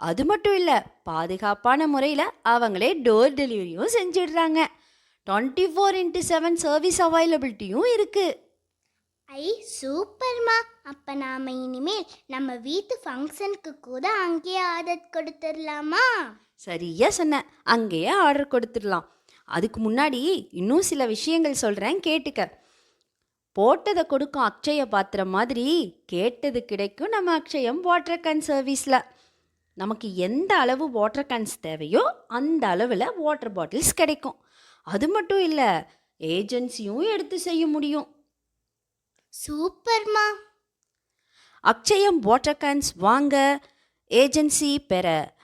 அது மட்டும் இல்லை பாதுகாப்பான முறையில் அவங்களே டோர் டெலிவரியும் செஞ்சிடுறாங்க. Twenty four into seven service அவைலபிலிட்டியும் இருக்குது ஐ சூப்பர்மா அப்ப நாம இனிமேல் நம்ம வீட்டு ஃபங்க்ஷனுக்கு கூட அங்கேயே ஆர்டர் கொடுத்துடலாமா? சரியா சொன்ன. அங்கேயே ஆர்டர் கொடுத்துடலாம். அதுக்கு முன்னாடி இன்னும் சில விஷயங்கள் சொல்கிறேன் கேட்டுக்க. போட்டதை கொடுக்கும் அக்ஷய பாத்திரம் மாதிரி கேட்டது கிடைக்கும் நம்ம அக்ஷயம் வாட்டர் கேன் சர்வீஸில் நமக்கு எந்த அளவு வாட்டர் கேன்ஸ் தேவையோ அந்த அளவில் வாட்டர் பாட்டில்ஸ் கிடைக்கும். அது மட்டும் இல்லை ஏஜென்சியும் எடுத்து செய்ய முடியும். சூப்பர்மா. அக்ஷயம் வாட்டர் கேன்ஸ் வாங்க ஏஜென்சி பெற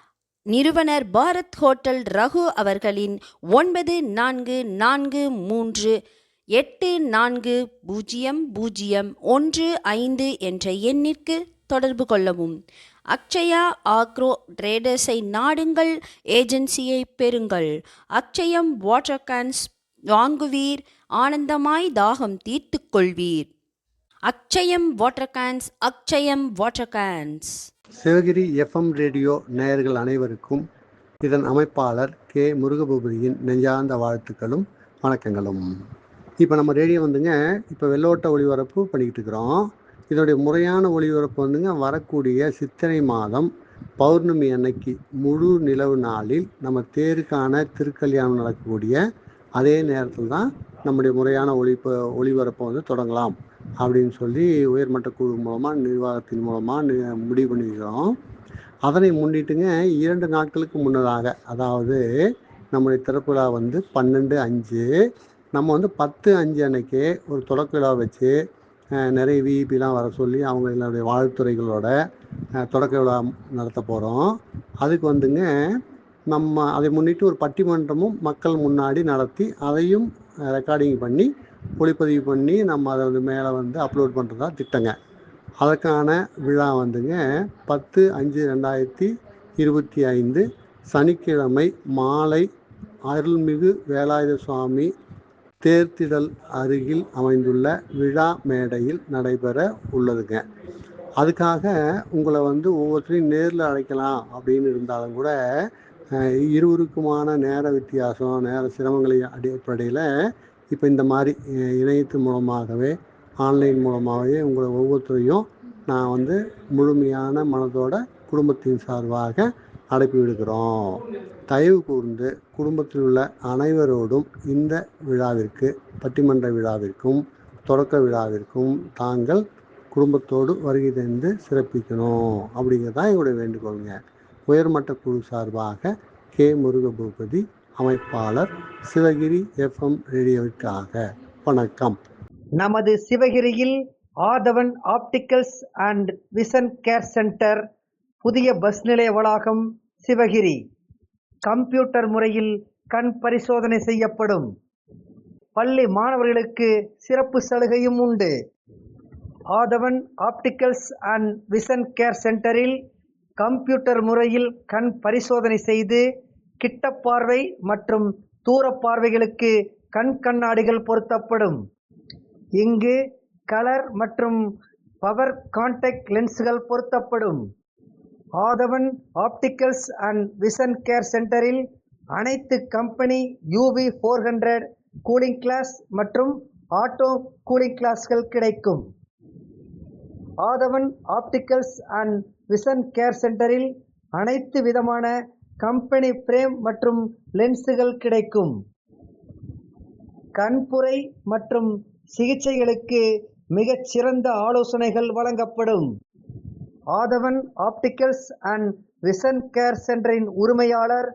நிறுவனர் பாரத் ஹோட்டல் ரகு அவர்களின் ஒன்பது நான்கு நான்கு மூன்று எட்டு நான்கு பூஜ்ஜியம் பூஜ்ஜியம் ஒன்று ஐந்து என்ற எண்ணிற்கு தொடர்பு கொள்ளவும். அக்ஷயா ஆக்ரோ ட்ரேடர்ஸை நாடுங்கள் ஏஜென்சியை பெறுங்கள். அக்ஷயம் வாட்டர் கேன்ஸ் வாங்குவீர் ஆனந்தமாய் தாகம் தீர்த்துக் கொள்வீர். Akshayam water cans Akshayam water cans Sivagiri FM radio நேயர்கள் அனைவருக்கும் இதன் அமைப்பாளர் கே முருகபூபதியின் நெஞ்சார்ந்த வாழ்த்துக்களும் வணக்கங்களும். இப்போ நம்ம ரேடியோ வந்துங்க இப்போ வெள்ளோட்ட ஒளிபரப்பு பண்ணிக்கிட்டு இருக்கிறோம். இதனுடைய முறையான ஒளிபரப்பு வந்துங்க வரக்கூடிய சித்திரை மாதம் பௌர்ணமி அன்னைக்கு முழு நிலவு நாளில் நம்ம தேருக்கான திருக்கல்யாணம் நடக்கக்கூடிய அதே நேரத்தில் தான் நம்முடைய முறையான ஒளிப்பு ஒளிபரப்பை வந்து தொடங்கலாம் அப்படின்னு சொல்லி உயர்மட்ட குழு மூலமாக நிர்வாகத்தின் மூலமாக முடிவு பண்ணிக்கிறோம் அதனை முன்னிட்டுங்க இரண்டு நாட்களுக்கு முன்னதாக அதாவது நம்முடைய திறப்பு வந்து பன்னெண்டு அஞ்சு நம்ம வந்து பத்து அஞ்சு அன்னைக்கு ஒரு தொடக்க விழா வச்சு நிறைய விஇபிலாம் வர சொல்லி அவங்க என்னுடைய வாழ்த்துறைகளோட தொடக்க விழா நடத்த போகிறோம் அதுக்கு வந்துங்க நம்ம அதை முன்னிட்டு ஒரு பட்டிமன்றமும் மக்கள் முன்னாடி நடத்தி அதையும் ரெக்கார்டிங் பண்ணி ஒளிப்பதிவு பண்ணி நம்ம அதை வந்து மேலே வந்து அப்லோட் பண்ணுறதா திட்டங்க. அதற்கான விழா வந்துங்க பத்து அஞ்சு ரெண்டாயிரத்தி இருபத்தி ஐந்து சனிக்கிழமை மாலை அருள்மிகு வேலாயுத சுவாமி தேர்த்திடல் அருகில் அமைந்துள்ள விழா மேடையில் நடைபெற உள்ளதுங்க. அதுக்காக உங்களை வந்து ஒவ்வொருத்தரையும் நேரில் அழைக்கலாம் அப்படின்னு இருந்தாலும் கூட இருவருக்குமான நேர வித்தியாசம் நேர சிரமங்களை அடிப்படையில் இப்போ இந்த மாதிரி இணையத்து மூலமாகவே ஆன்லைன் மூலமாகவே உங்களை ஒவ்வொருத்தரையும் நான் வந்து முழுமையான மனதோட குடும்பத்தின் சார்பாக அழைப்பு விடுக்கிறோம் தயவு கூர்ந்து குடும்பத்தில் உள்ள அனைவரோடும் இந்த விழாவிற்கு பட்டிமன்ற விழாவிற்கும் தொடக்க விழாவிற்கும் தாங்கள் குடும்பத்தோடு வருகை தந்து சிறப்பிக்கணும். அப்படிங்கிறதான் என்னுடைய வேண்டுகோளுங்க. உயர்மட்ட குழு சார்பாக கே. முருகபூபதி அமைப்பாளர் சிவகிரி எஃப்எம் ரேடியோவிற்காக. வணக்கம். நமது சிவகிரியில் Aadhavan opticals and vision care centre புதிய பஸ் நிலைய வளாகம் சிவகிரி கம்ப்யூட்டர் முறையில் கண் பரிசோதனை செய்யப்படும். பள்ளி மாணவர்களுக்கு சிறப்பு சலுகையும் உண்டு. Aadhavan opticals and vision care சென்டரில் கம்ப்யூட்டர் முறையில் கண் பரிசோதனை செய்து கிட்டப்பார்வை மற்றும் தூர பார்வைகளுக்கு கண் கண்ணாடிகள் பொருத்தப்படும். இங்கு கலர் மற்றும் பவர் கான்டாக்ட் லென்ஸ்கள் பொருத்தப்படும். Aadhavan opticals and vision care சென்டரில் அனைத்து company UV four hundred cooling glass மற்றும் ஆட்டோ கூலிங் கிளாஸ்கள் கிடைக்கும். Aadhavan opticals and vision care சென்டரில் அனைத்து விதமான கம்பெனி பிரேம் மற்றும் லென்ஸுகள் கிடைக்கும். கண்புரை மற்றும் சிகிச்சைகளுக்கு மிகச் சிறந்த ஆலோசனைகள் வழங்கப்படும். Aadhavan opticals and vision care சென்டரின் உரிமையாளர்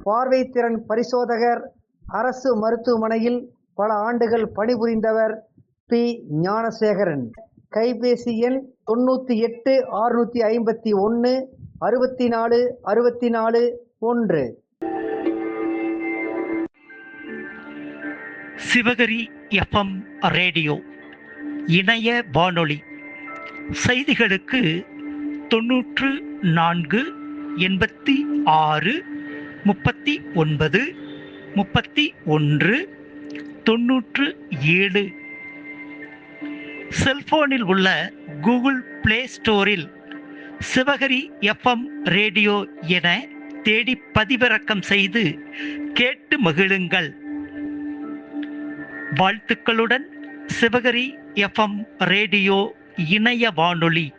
பார்வைத்திறன் பரிசோதகர் அரசு மருத்துவமனையில் பல ஆண்டுகள் பணிபுரிந்தவர் பி. ஞானசேகரன். கைபேசி எண் தொண்ணூற்றி எட்டு ஆறுநூற்றி ஐம்பத்தி ஒன்று அறுபத்தி நாலு அறுபத்தி நாலு ஒன்று. சிவகரி எஃப்எம் ரேடியோ இணைய வானொலி செய்திகளுக்கு தொன்னூற்று நான்கு எண்பத்தி ஆறு முப்பத்தி ஒன்பது முப்பத்தி ஒன்று தொன்னூற்று ஏழு. செல்போனில் உள்ள கூகுள் பிளே ஸ்டோரில் சிவகரி எஃப்எம் ரேடியோ என தேடி பதிவிறக்கம் செய்து கேட்டு மகிழுங்கள். வாழ்த்துக்களுடன் சிவகரி எஃப்எம் ரேடியோ இணைய வானொலி.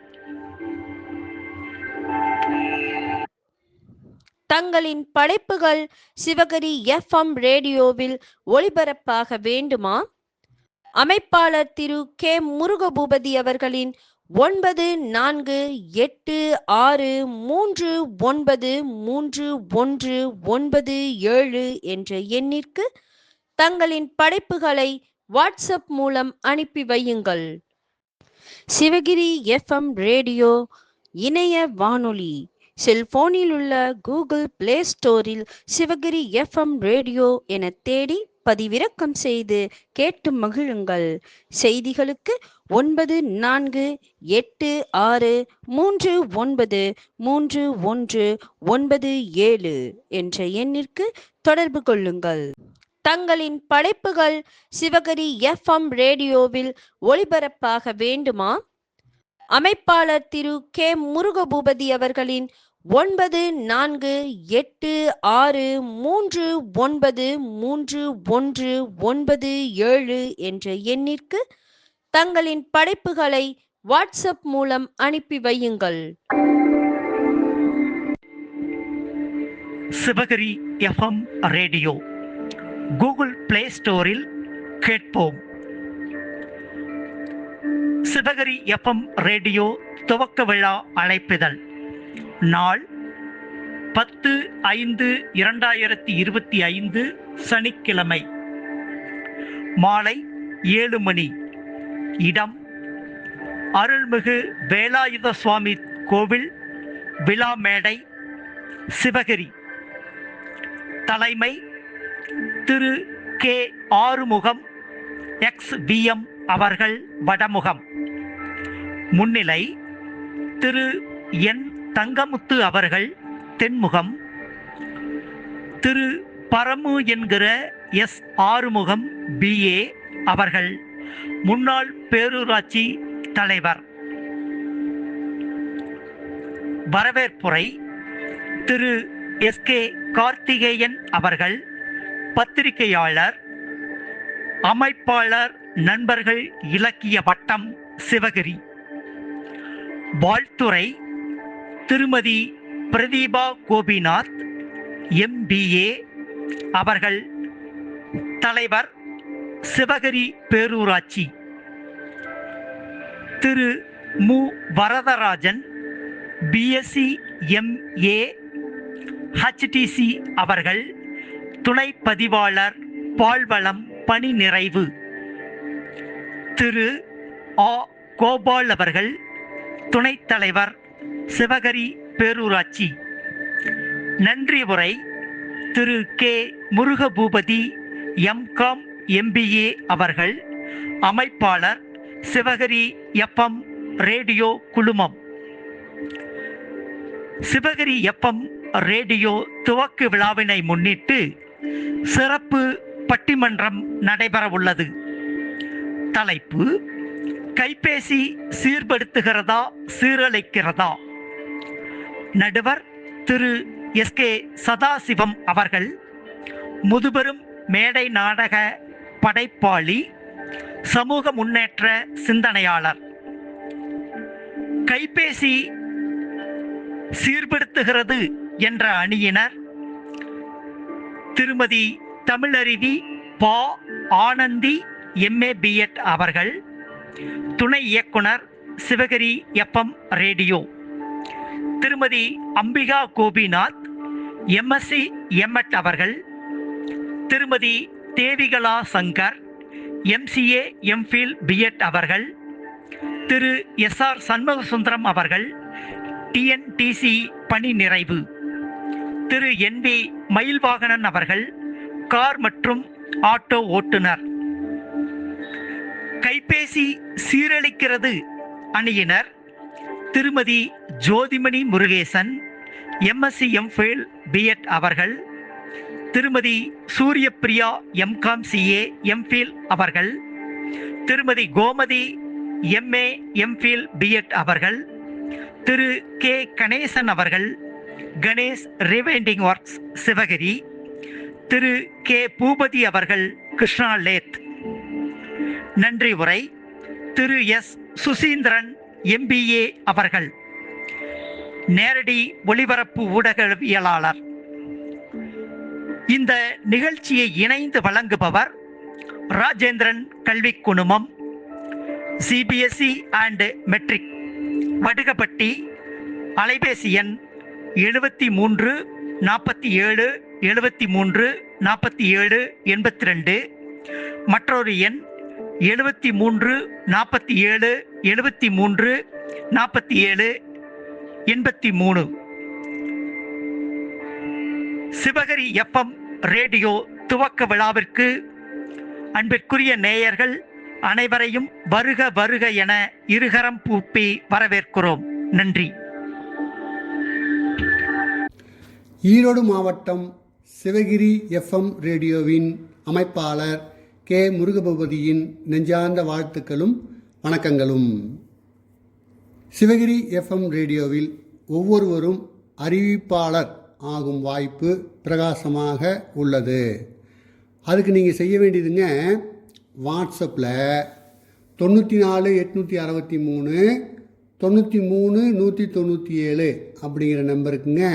தங்களின் படைப்புகள் சிவகரி எஃப்எம் ரேடியோவில் ஒளிபரப்பாக வேண்டுமா? அமைப்பாளர் திரு கே முருகபூபதி அவர்களின் ஒன்பது நான்கு எட்டு ஆறு மூன்று ஒன்பது மூன்று ஒன்று ஒன்பது ஏழு என்ற எண்ணிற்கு தங்களின் படைப்புகளை வாட்ஸ்அப் மூலம் அனுப்பி வையுங்கள். சிவகிரி எஃப்எம் ரேடியோ இணைய வானொலி. செல்போனில் உள்ள கூகுள் பிளே ஸ்டோரில் சிவகிரி எஃப்எம் ரேடியோ என தேடி பதிவிறக்கம் செய்து கேட்டு மகிழுங்கள். செய்திகளுக்கு ஒன்பது நான்கு எட்டு ஆறு மூன்று ஒன்பது மூன்று ஒன்று ஒன்பது ஏழு என்ற எண்ணிற்கு தொடர்பு கொள்ளுங்கள். தங்களின் படைப்புகள் சிவகரி எஃப்எம் ரேடியோவில் ஒளிபரப்பாக வேண்டுமா? அமைப்பாளர் திரு கே முருகபூபதி அவர்களின் ஒன்பது நான்கு எட்டு ஆறு மூன்று ஒன்பது மூன்று ஒன்று ஒன்பது ஏழு என்ற எண்ணிற்கு தங்களின் படைப்புகளை வாட்ஸ்அப் மூலம் அனுப்பி வையுங்கள். Sivagiri FM radio. Google Play ஸ்டோரில் கேட்போம். சிவகரி எஃப்எம் ரேடியோ துவக்க விழா அழைப்பிதழ். நாள் பத்து ஐந்து இரண்டாயிரத்தி இருபத்தி ஐந்து சனிக்கிழமை. மாலை ஏழு மணி. இடம் அருள்மிகு வேலாயுத சுவாமி கோவில் விழா மேடை சிவகிரி. தலைமை Thiru K Arumugam ex VM அவர்கள் வடமுகம். முன்னிலை திரு என் தங்கமுத்து அவர்கள் தென்முகம். திரு பரமு என்கிற எஸ் ஆறுமுகம் பிஏ அவர்கள் முன்னாள் பேரூராட்சி தலைவர். வரவேற்புரை திரு எஸ் கே கார்த்திகேயன் அவர்கள் பத்திரிகையாளர் அமைப்பாளர் நண்பர்கள் இலக்கிய வட்டம் சிவகிரி. வாழ்த்துறை திருமதி பிரதீபா கோபிநாத் எம்பிஏ அவர்கள் தலைவர் சிவகிரி பேரூராட்சி. திரு மு. வரதராஜன் பிஎஸ்சி எம்ஏ ஹச்டிசி அவர்கள் துணை பதிவாளர் பால்வளம் பணி நிறைவு திரு ஆ. கோபால் அவர்கள் துணைத் தலைவர் சிவகரி பேரூராட்சி. நன்றி உரை Thiru K. Murugaboopathy MCom MBA அவர்கள் அமைப்பாளர் சிவகரி எஃப்எம் ரேடியோ குழுமம். சிவகரி எஃப்எம் ரேடியோ துவக்கு விழாவினை முன்னிட்டு சிறப்பு பட்டிமன்றம் நடைபெற உள்ளது தலைப்பு கைபேசி சீர்படுத்துகிறதா சீரழிக்கிறதா? நடுவர் திரு எஸ் கே சதாசிவம் அவர்கள் முதுபெரும் மேடை நாடக படைப்பாளி சமூக முன்னேற்ற சிந்தனையாளர். கைபேசி சீர்படுத்துகிறது என்ற அணியினர் திருமதி தமிழருவி பா. ஆனந்தி எம்ஏ பிஎட் அவர்கள் துணை இயக்குனர் சிவகிரி எஃப்எம் ரேடியோ. திருமதி அம்பிகா கோபிநாத் எம்எஸ்சி எம்எட் அவர்கள் Thirumathi Devikala Shankar MCA MPhil BEd அவர்கள் திரு. எஸ். ஆர். சண்முகசுந்தரம் அவர்கள் டிஎன்டிசி பணி நிறைவு. திரு என் வி மயில்வாகனன் அவர்கள் கார் மற்றும் ஆட்டோ ஓட்டுநர். கைபேசி சீரழிக்கிறது அணியினர் Thirumathi Jothimani Murugesan MSc MPhil BEd அவர்கள் திருமதி சூரியபிரியா எம்காம் சிஏ எம்ஃபில் அவர்கள் திருமதி கோமதி எம்ஏ எம்ஃபில் பிஎட் அவர்கள் திரு கே கணேசன் அவர்கள் Ganesh rewinding works Sivagiri. Thiru K. Boopathy அவர்கள் கிருஷ்ணா லேத். நன்றி உரை. திரு எஸ். சுசீந்திரன் எம்பிஏ அவர்கள். நேரடி ஒளிபரப்பு ஊடகவியலாளர். இந்த நிகழ்ச்சியை இணைந்து வழங்குபவர் ராஜேந்திரன் கல்வி குழுமம் சிபிஎஸ்இ அண்ட் மெட்ரிக் வடுகப்பட்டி அலைபேசி எண் எழுபத்தி மூன்று நாற்பத்தி ஏழு எழுபத்தி மூன்று நாற்பத்தி ஏழு எண்பத்தி ரெண்டு. மற்றொரு எண் எழுபத்தி மூன்று நாற்பத்தி ஏழு எழுபத்தி மூன்று நாற்பத்தி ஏழு எண்பத்தி மூணு. சிவகரி எஃப்எம் ரேடியோ துவக்க விழாவிற்கு அன்பிற்குரிய நேயர்கள் அனைவரையும் வருக வருக என இருகரம் பூப்பி வரவேற்கிறோம். நன்றி. ஈரோடு மாவட்டம் சிவகிரி எஃப்எம் ரேடியோவின் அமைப்பாளர் கே முருகபூபதியின் நெஞ்சார்ந்த வாழ்த்துக்களும் வணக்கங்களும். சிவகிரி எஃப்எம் ரேடியோவில் ஒவ்வொருவரும் அறிவிப்பாளர் ஆகும் வாய்ப்பு பிரகாசமாக உள்ளது. அதுக்கு நீங்கள் செய்ய வேண்டியதுங்க வாட்ஸ்அப்பில் தொண்ணூற்றி நாலு எட்நூற்றி அறுபத்தி மூணு தொண்ணூற்றி மூணு நூற்றி தொண்ணூற்றி ஏழு அப்படிங்கிற நம்பருக்குங்க.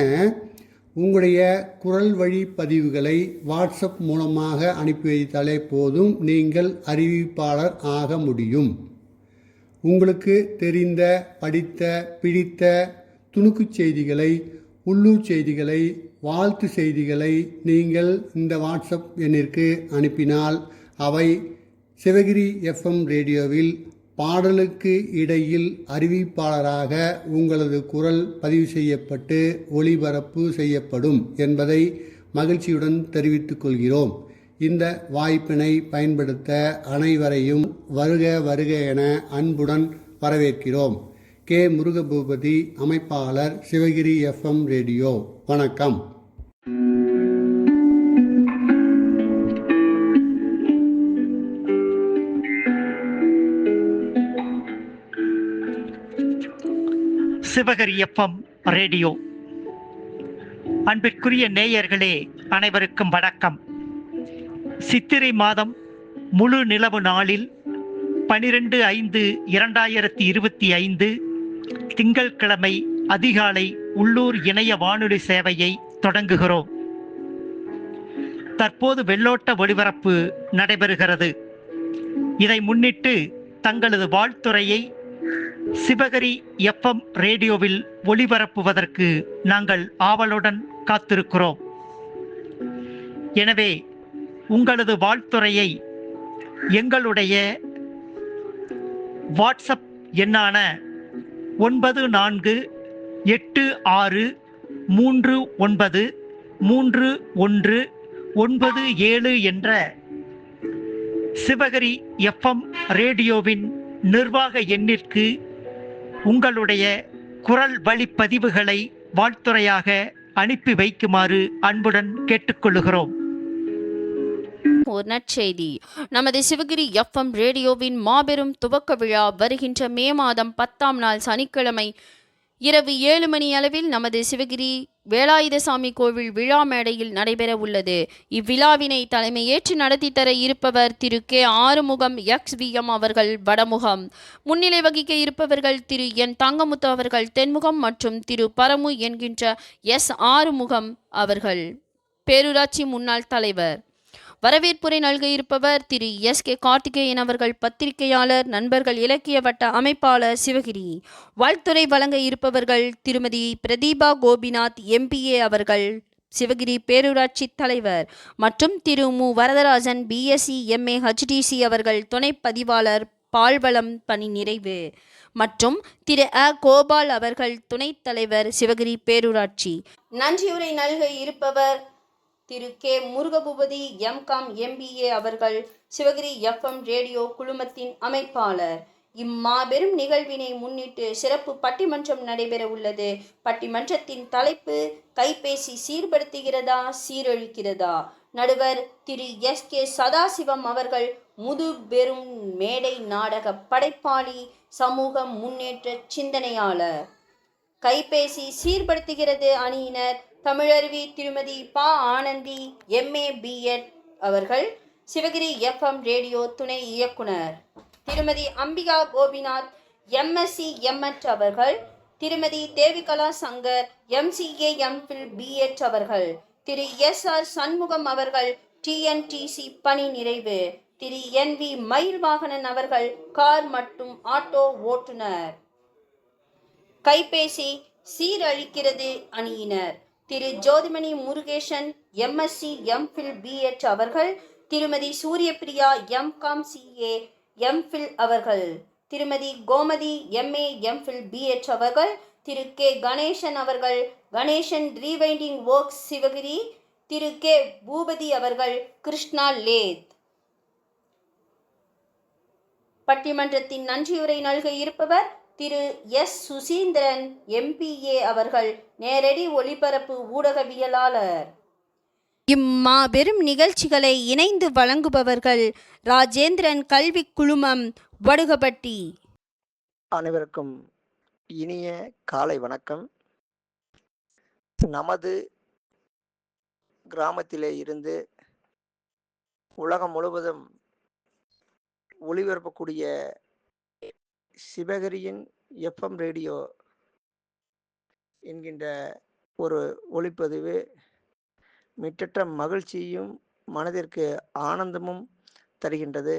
உங்களுடைய குரல் வழி பதிவுகளை வாட்ஸ்அப் மூலமாக அனுப்பி வைத்தாலே போதும். நீங்கள் அறிவிப்பாளர் ஆக முடியும். உங்களுக்கு தெரிந்த படித்த பிடித்த துணுக்குச் செய்திகளை உள்ளூர் செய்திகளை வாழ்த்து செய்திகளை நீங்கள் இந்த வாட்ஸ்அப் எண்ணிற்கு அனுப்பினால் அவை சிவகிரி எஃப்எம் ரேடியோவில் பாடலுக்கு இடையில் அறிவிப்பாளராக உங்களது குரல் பதிவு செய்யப்பட்டு ஒளிபரப்பு செய்யப்படும் என்பதை மகிழ்ச்சியுடன் தெரிவித்துக் கொள்கிறோம். இந்த வாய்ப்பினை பயன்படுத்த அனைவரையும் வருக வருக என அன்புடன் வரவேற்கிறோம். கே. முருகபூபதி அமைப்பாளர் சிவகிரி எஃப்எம் ரேடியோ. வணக்கம். Sivagiri FM radio. அன்பிற்குரிய நேயர்களே அனைவருக்கும் வணக்கம். சித்திரை மாதம் முழு நிலவு நாளில் பனிரெண்டு ஐந்து இரண்டாயிரத்தி இருபத்தி ஐந்து திங்கட்கிழமை அதிகாலை உள்ளூர் இணைய வானொலி சேவையை தொடங்குகிறோம். தற்போது வெள்ளோட்ட ஒளிபரப்பு நடைபெறுகிறது. இதை முன்னிட்டு தங்களது வாழ்த்துறையை சிவகரி எஃப்எம் ரேடியோவில் ஒளிபரப்புவதற்கு நாங்கள் ஆவலுடன் காத்திருக்கிறோம். எனவே உங்களது வாழ்த்துறையை எங்களுடைய வாட்ஸ்அப் எண்ணான ஒன்பது நான்கு எட்டு ஆறு மூன்று ஒன்பது மூன்று ஒன்று ஒன்பது ஏழு என்ற சிவகரி எஃப்எம் ரேடியோவின் நிர்வாக எண்ணிற்கு உங்களுடைய குரல் வழிப்பதிவுகளை வாழ்த்துறையாக அனுப்பி வைக்குமாறு அன்புடன் கேட்டுக்கொள்ளுகிறோம். ஒரு நற்செய்தி நமது சிவகிரி எஃப்எம் ரேடியோவின் மாபெரும் துவக்க விழா வருகின்ற மே மாதம் பத்தாம் நாள் சனிக்கிழமை இரவு ஏழு மணி அளவில் நமது சிவகிரி வேலாயுதசாமி கோவில் விழா மேடையில் நடைபெற உள்ளது. இவ்விழாவினை தலைமையேற்று நடத்தி தர இருப்பவர் திரு K. Arumugam X. V. M. அவர்கள் வடமுகம். முன்னிலை வகிக்க இருப்பவர்கள் திரு என். தங்கமுத்து அவர்கள் தென்முகம் மற்றும் திரு பரமு என்கின்ற எஸ். ஆறுமுகம் அவர்கள். பேரூராட்சி முன்னாள் தலைவர். வரவேற்புரை நல்க இருப்பவர் திரு எஸ் கே கார்த்திகேயன் அவர்கள் பத்திரிகையாளர் நண்பர்கள் இலக்கிய வட்ட அமைப்பாளர் சிவகிரி. வாழ்த்துரை வழங்க இருப்பவர்கள் திருமதி பிரதீபா கோபிநாத் எம்பிஏ அவர்கள் சிவகிரி பேரூராட்சி தலைவர். மற்றும் திரு மு. வரதராஜன் பிஎஸ்சி எம்ஏ ஹெச்டிசி அவர்கள் துணை பதிவாளர் பால்வளம் பணி நிறைவு. மற்றும் திரு அ. கோபால் அவர்கள் துணைத் தலைவர் சிவகிரி பேரூராட்சி. நன்றியுரை நல்க இருப்பவர் திரு கே முருகபூபதி எம்காம் எம்பிஏ அவர்கள் சிவகிரி எஃப்எம் ரேடியோ குழுமத்தின் அமைப்பாளர். இம்மாபெரும் நிகழ்வினை முன்னிட்டு சிறப்பு பட்டிமன்றம் நடைபெற உள்ளது பட்டிமன்றத்தின் தலைப்பு கைபேசி சீர்படுத்துகிறதா சீரழிக்கிறதா? நடுவர் திரு எஸ். கே. சதாசிவம் அவர்கள் முது பெரும் மேடை நாடக படைப்பாளி சமூக முன்னேற்ற சிந்தனையாளர். கைபேசி சீர்படுத்துகிறது அணியினர் தமிழருவி திருமதி பா ஆனந்தி எம்ஏ பிஎட் அவர்கள் சிவகிரி எஃப்எம் ரேடியோ துணை இயக்குனர். திருமதி அம்பிகா கோபிநாத் எம்எஸ்சி எம்எட் அவர்கள் திருமதி Devikala Shankar MCA MPhil BEd அவர்கள் திரு எஸ் ஆர் சண்முகம் அவர்கள் டிஎன்டிசி பணி நிறைவு திரு என் வி மயில்வாகனன் அவர்கள் கார் மற்றும் ஆட்டோ ஓட்டுநர் கைபேசி சீரழிக்கிறது அணியினர். திரு Jothimani Murugesan MSc MPhil BEd அவர்கள் திருமதி சூரியபிரியா எம்காம் சிஏ எம்ஃபில் அவர்கள் திருமதி கோமதி எம்ஏ எம்ஃபில் பிஎட் அவர்கள் திரு கே கணேசன் அவர்கள் கணேசன் ரீவைண்டிங் ஒர்க்ஸ் சிவகிரி திரு கே பூபதி அவர்கள் கிருஷ்ணா லேத். பட்டிமன்றத்தின் நன்றியுரை நல்க இருப்பவர் திரு எஸ். சுசீந்திரன் எம்பிஏ அவர்கள் நேரடி ஒளிபரப்பு ஊடகவியலாளர். இம்மாபெரும் நிகழ்ச்சிகளை இணைந்து வழங்குபவர்கள் ராஜேந்திரன் கல்வி குழுமம் வடுகப்பட்டி அனைவருக்கும் இனிய காலை வணக்கம். நமது கிராமத்திலே இருந்து உலகம் முழுவதும் ஒளிபரப்பக்கூடிய சிவகிரியின் எஃப்எம் ரேடியோ என்கின்ற ஒரு ஒளிப்பதிவு மிட்டற்ற மகிழ்ச்சியும் மனதிற்கு ஆனந்தமும் தருகின்றது.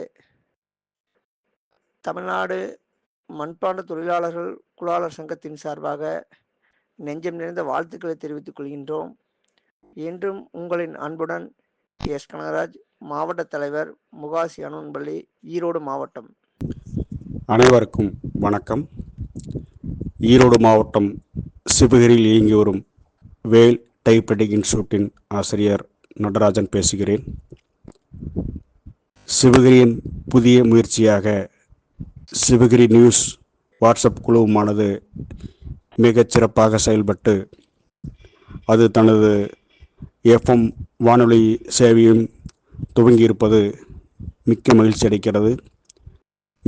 தமிழ்நாடு மண்பாண்ட தொழிலாளர்கள் குழாளர் சங்கத்தின் சார்பாக நெஞ்சம் நிறைந்த வாழ்த்துக்களை தெரிவித்துக் கொள்கின்றோம். என்றும் உங்களின் அன்புடன் எஸ். கனகராஜ் மாவட்ட தலைவர் முகாசி அனுன்பள்ளி ஈரோடு மாவட்டம். அனைவருக்கும் வணக்கம். ஈரோடு மாவட்டம் சிவகிரியில் இயங்கி வரும் வேல் டைப்ரைட்டிங் இன்ஸ்டியூட்டின் ஆசிரியர் நடராஜன் பேசுகிறேன். சிவகிரியின் புதிய முயற்சியாக சிவகிரி நியூஸ் வாட்ஸ்அப் குழுவுமானது மிகச் சிறப்பாக செயல்பட்டு அது தனது எஃப்எம் வானொலி சேவையும் துவங்கியிருப்பது மிக்க மகிழ்ச்சி அளிக்கிறது.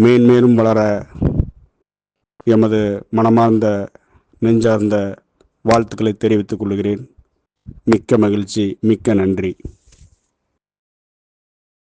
மேன்மேலும் வளர எமது மனமார்ந்த நெஞ்சார்ந்த வாழ்த்துக்களை தெரிவித்துக் கொள்கிறேன். மிக்க மகிழ்ச்சி மிக்க நன்றி.